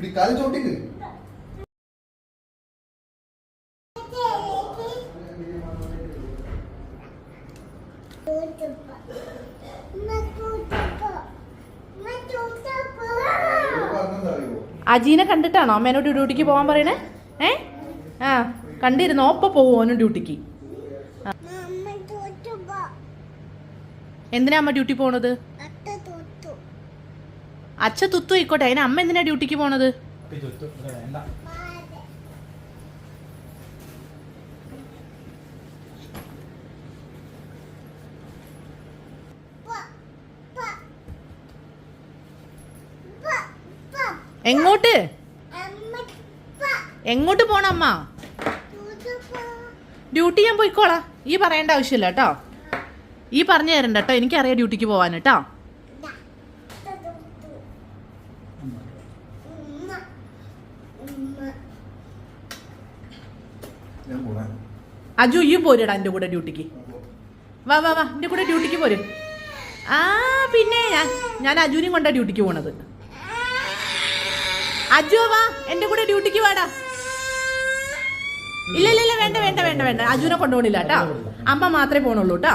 കാൽ ചോട്ടിക്ക് അജീനെ കണ്ടിട്ടാണോ? അമ്മേനോട് ഡ്യൂട്ടിക്ക് പോകാൻ പറയണേ? ഏ? ആ കണ്ടിരുന്നോ? ഒപ്പം പോവും അവനും ഡ്യൂട്ടിക്ക്. എന്തിനാ അമ്മ ഡ്യൂട്ടി പോണത്? അച്ഛ തുത്തു ആയിക്കോട്ടെ. അതിന് അമ്മ എന്തിനാ ഡ്യൂട്ടിക്ക് പോണത്? എങ്ങോട്ട്? എങ്ങോട്ട് പോണ അമ്മ? ഡ്യൂട്ടി ഞാൻ പോയിക്കോളാം. ഈ പറയേണ്ട ആവശ്യമില്ല കേട്ടോ. ഈ പറഞ്ഞു തരണ്ട കേട്ടോ. എനിക്കറിയാം ഡ്യൂട്ടിക്ക് പോവാൻ കേട്ടോ ഞാൻ പോകാൻ അജു ഈ പോരടാ എന്റെ കൂടെ ഡ്യൂട്ടിക്ക്. വാ വാ വാ എന്റെ കൂടെ ഡ്യൂട്ടിക്ക് പോര്. ആ പിന്നെ ഞാൻ ഞാൻ അജുവിനെയും കൊണ്ടാ ഡ്യൂട്ടിക്ക് പോണത്. അജു വാ എന്റെ കൂടെ ഡ്യൂട്ടിക്ക് വാടാ. ഇല്ല ഇല്ല ഇല്ല വേണ്ട വേണ്ട വേണ്ട വേണ്ട. അജുവിനെ കൊണ്ടുപോണില്ല കേട്ടോ അമ്മ മാത്രമേ പോണുള്ളൂ കേട്ടോ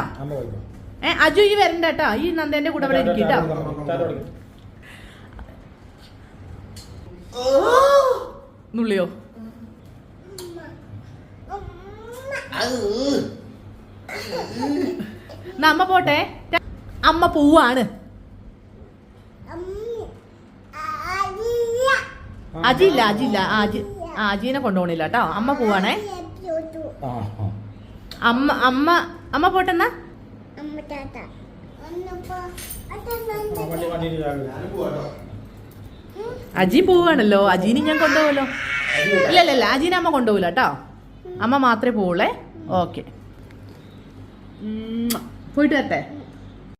ഏ അജു ഈ വരണ്ട കേട്ടോ ഈ നന്ദേന്റെ കൂടെ ഇവിടെ ഇരിക്കട്ടോ. നുള്ളിയോ? എന്നാ അമ്മ പോട്ടെ. അമ്മ പോവാണ്. അജില്ല അജില്ല അജി അജീനെ കൊണ്ടുപോണില്ല കേട്ടോ അമ്മ പോവാണേ. ആ ആ അമ്മ അമ്മ അമ്മ പോട്ടെന്നാ ആ, വണ്ടി അജി പോവാണല്ലോ അജീനെ ഞാൻ കൊണ്ടുപോകലോ ഇല്ല ഇല്ല ഇല്ല അജീനെ അമ്മ കൊണ്ടുപോകില്ല കേട്ടോ. അമ്മ മാത്രമേ പോവുള്ളേ. ഓക്കെ പോയിട്ട് വരട്ടെ.